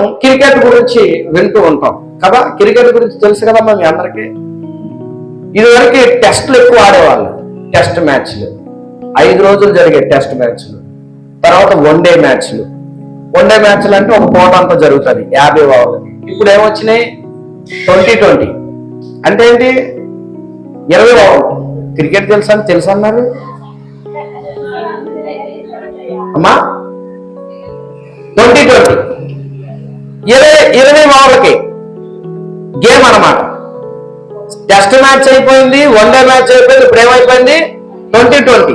Cricket గురించి వింటూ ఉంటాం. కదా? క్రికెట్ గురించి తెలుసు కదా మీ అందరికీ? ఇదివరకు టెస్ట్లు ఎక్కువ ఆడేవాళ్ళు. టెస్ట్ మ్యాచ్లు. ఐదు రోజులు జరిగే టెస్ట్ మ్యాచ్లు. తర్వాత వన్ డే మ్యాచ్లు. వన్ డే మ్యాచ్లు అంటే ఒక పూట అంతా జరుగుతుంది యాభై ఓవర్లకి. ఇప్పుడు ఏమొచ్చినాయి? Twenty twenty. అంటే ఏంటి? ఇరవై ఓవర్లు. క్రికెట్ తెలుసా? తెలుసు అన్నారు అమ్మా? Twenty twenty. ఇరవై ఇరవై ఓవర్లకి గేమ్ అన్నమాట. టెస్ట్ మ్యాచ్ అయిపోయింది వన్ డే మ్యాచ్ అయిపోయింది ఇప్పుడు ఏమైపోయింది ట్వంటీ ట్వంటీ.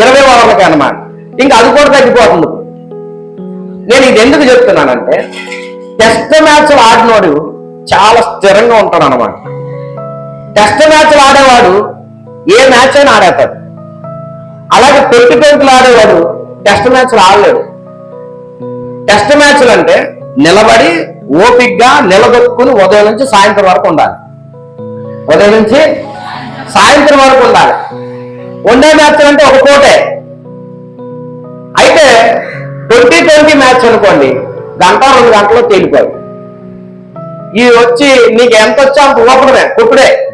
ఇరవై ఓవర్లకి అన్నమాట. ఇంకా అది కూడా తగ్గిపోతుంది. నేను ఇది ఎందుకు చెప్తున్నానంటే టెస్ట్ మ్యాచ్లు ఆడినోడు చాలా స్థిరంగా ఉంటాడు అనమాట టెస్ట్ మ్యాచ్లు ఆడేవాడు ఏ మ్యాచ్ అయినా ఆడేస్తాడు. అలాగే ట్వంటీ ట్వంటీలు ఆడేవాడు టెస్ట్ మ్యాచ్లు ఆడలేడు. టెస్ట్ మ్యాచ్లు అంటే నిలబడి ఓపిగ్గా నిలదొక్కుని ఉదయం నుంచి సాయంత్రం వరకు ఉండాలి. ఉదయం నుంచి సాయంత్రం వరకు ఉండాలి. వన్డే మ్యాచ్ అంటే ఒక కోటే. అయితే ట్వంటీ ట్వంటీ మ్యాచ్ అనుకోండి గంట రెండు గంటలు తేలిపోయి. ఇది వచ్చి నీకు ఎంత వచ్చా అంత ఊపడమే కుప్పుడే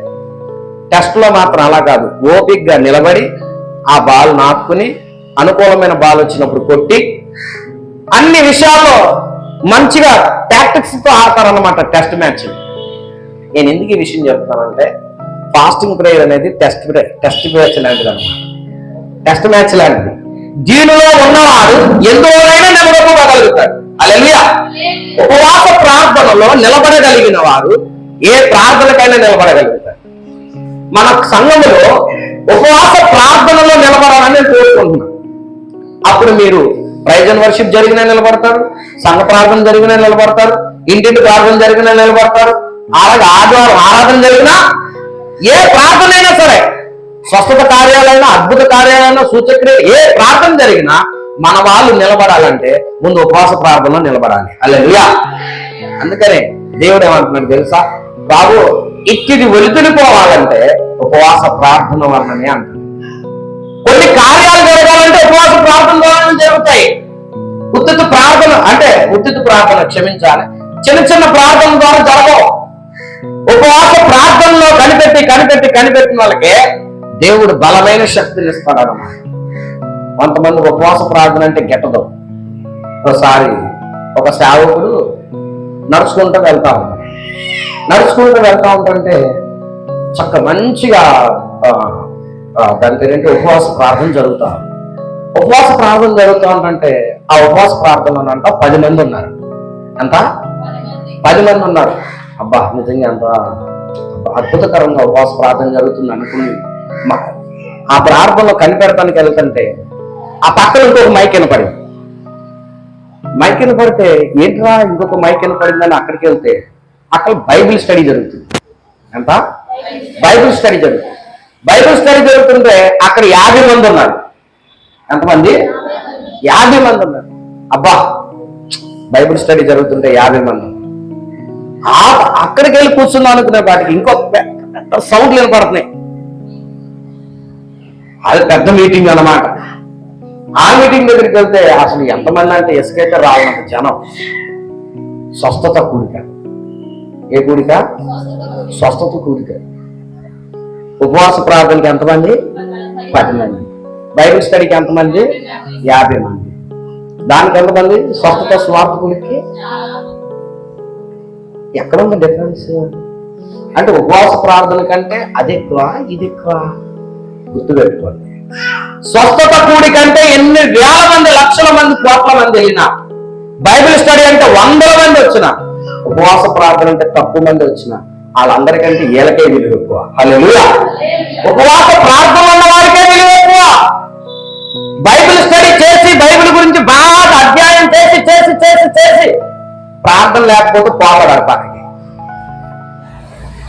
టెస్ట్లో మాత్రం అలా కాదు. ఓపిగ్గా నిలబడి ఆ బాల్ నాపుకుని అనుకూలమైన బాల్ వచ్చినప్పుడు కొట్టి అన్ని విషయాల్లో మంచిగా టాక్టిక్స్తో ఆడతారన్నమాట టెస్ట్ మ్యాచ్ నేను ఎందుకు ఈ విషయం చెప్తానంటే ఫాస్టింగ్ ప్రేయర్ అనేది టెస్ట్ టెస్ట్ మ్యాచ్ లాంటిది అనమాట టెస్ట్ మ్యాచ్ లాంటిది. దీనిలో ఉన్నవారు ఎందులోనైనా నిలబడగలుగుతాడు అలెలుయా ఉపవాస ప్రార్థనలో నిలబడగలిగిన వారు ఏ ప్రార్థనకైనా నిలబడగలుగుతారు మన సంఘములో ఉపవాస ప్రార్థనలో నిలబడాలని కోరుకుంటున్నాం. అప్పుడు మీరు ప్రైజన్ వర్షిప్ జరిగిన నిలబడతారు సంఘ ప్రార్థన జరిగిన నిలబడతారు ఇంటింటి ప్రార్థన జరిగిన నిలబడతారు. అలాగే ఆదివారం ఆరాధన జరిగినా ఏ ప్రార్థన అయినా సరే స్వస్థత కార్యాలైనా అద్భుత కార్యాలైనా సూచక్రియ ఏ ప్రార్థన జరిగినా మన వాళ్ళు నిలబడాలంటే ముందు ఉపవాస ప్రార్థనలో నిలబడాలి. అల్లెలుయా అందుకనే దేవుడు ఏమంటున్నాడు తెలుసా? బాబు ఇచ్చిది వెలుతుడిపోవాలంటే ఉపవాస ప్రార్థన వలననే అంటున్నాడు. కొన్ని కార్యాలు జరగాలంటే ఉపవాస ప్రార్థన ద్వారా జరుగుతాయి ఉత్తిత ప్రార్థన అంటే ఉత్తిత ప్రార్థన క్షమించాలి. చిన్న చిన్న ప్రార్థన ద్వారా జరగవు. ఉపవాస ప్రార్థనలో కనిపెట్టి కనిపెట్టి కనిపెట్టిన వాళ్ళకి దేవుడు బలమైన శక్తిని ఇస్తాడు కొంతమంది ఉపవాస ప్రార్థన అంటే గెట్టదు. ఒకసారి ఒక సేవకుడు నడుచుకుంటూ వెళ్తా ఉంటాడు. నడుచుకుంటూ వెళ్తా ఉంటుంటే చక్క మంచిగా దాని పేరేంటి? ఉపవాస ప్రార్థన జరుగుతా ఉపవాస ప్రార్థన జరుగుతుందంటే ఆ ఉపవాస ప్రార్థన అంట పది మంది ఉన్నారు. ఎంత? పది మంది ఉన్నారు. అబ్బా నిజంగా ఎంత అద్భుతకరంగా ఉపవాస ప్రార్థన జరుగుతుంది అనుకుని ఆ ప్రార్థనలో కనిపెడతానికి వెళ్తుంటే ఆ పక్కన ఇంకొక మైక్ వినపడింది. మైక్ వినపడితే ఏంట్రా ఇంకొక మైక్ వినపడిందని అక్కడికి వెళ్తే అక్కడ బైబిల్ స్టడీ జరుగుతుంది. ఎంత? బైబిల్ స్టడీ జరుగుతుంది. బైబిల్ స్టడీ జరుగుతుంటే అక్కడ యాభై మంది ఉన్నారు. ఎంతమంది? యాభై మంది ఉన్నారు. అబ్బా బైబిల్ స్టడీ జరుగుతుంటే యాభై మంది. ఆ అక్కడికి వెళ్ళి కూర్చుందాం అనుకునే వాటికి ఇంకో పెద్ద సౌండ్లు వినపడుతున్నాయి. అది పెద్ద మీటింగ్ అనమాట ఆ మీటింగ్ దగ్గరికి వెళ్తే అసలు ఎంతమంది అంటే ఎస్కైతే రావాలంత జనం. స్వస్థత కూడిక. ఏ కూడిక? స్వస్థత కూడిక. ఉపవాస ప్రార్థనకి ఎంతమంది? పది మంది. బైబిల్ స్టడీకి ఎంతమంది? యాభై మంది. దానికి ఎంతమంది? స్వస్థత స్వార్థకులకి? ఎక్కడుంది ఎక్కడ ఉంది డిఫరెన్స్ అంటే ఉపవాస ప్రార్థన కంటే అది ఎక్కువ ఇది ఎక్కువ. గుర్తుపెట్టుకోండి. స్వస్థత కూడి కంటే ఎన్ని వేల మంది లక్షల మంది కోట్ల మంది వెళ్ళినా బైబిల్ స్టడీ అంటే వందల మంది వచ్చిన ఉపవాస ప్రార్థన అంటే తక్కువ మంది వచ్చిన వాళ్ళందరికంటే ఏలకే విలువ ఎక్కువ. హల్లెలూయా! ఉపవాస ప్రార్థన ఉన్న వారికి ప్రార్థన లేకపోతే పోతాడు పక్కకి.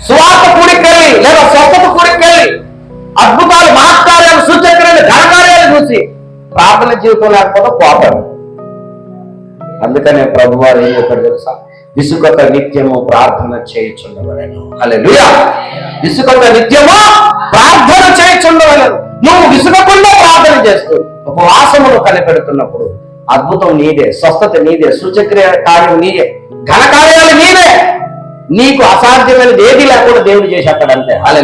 సువార్త కూడికెళ్ళి లేదా స్వస్థత కూడికెళ్ళి అద్భుతాలు మహత్కార్యాలు సూచక్రియలు ఘనకార్యాలు చూసి ప్రార్థన జీవితం లేకపోతే పోతాడు. అందుకనే ప్రభు వారు ఏం చెప్పాడు తెలుసా? విసుకొక నిత్యము ప్రార్థన చేయుచుండవలను. హల్లెలూయా! విసుకొక నిత్యము ప్రార్థన చేయుచుండవలను. నువ్వు విసుగకుండా ప్రార్థన చేస్తూ ఉపవాసమును కనిపెడుతున్నప్పుడు అద్భుతం నీదే స్వస్థత నీదే సూచక్రియ కార్యం నీదే ఘనకార్యాలు నీవే. నీకు అసాధ్యమైనది ఏది లేకుండా దేవుడు చేసేస్తాడంతే. అలా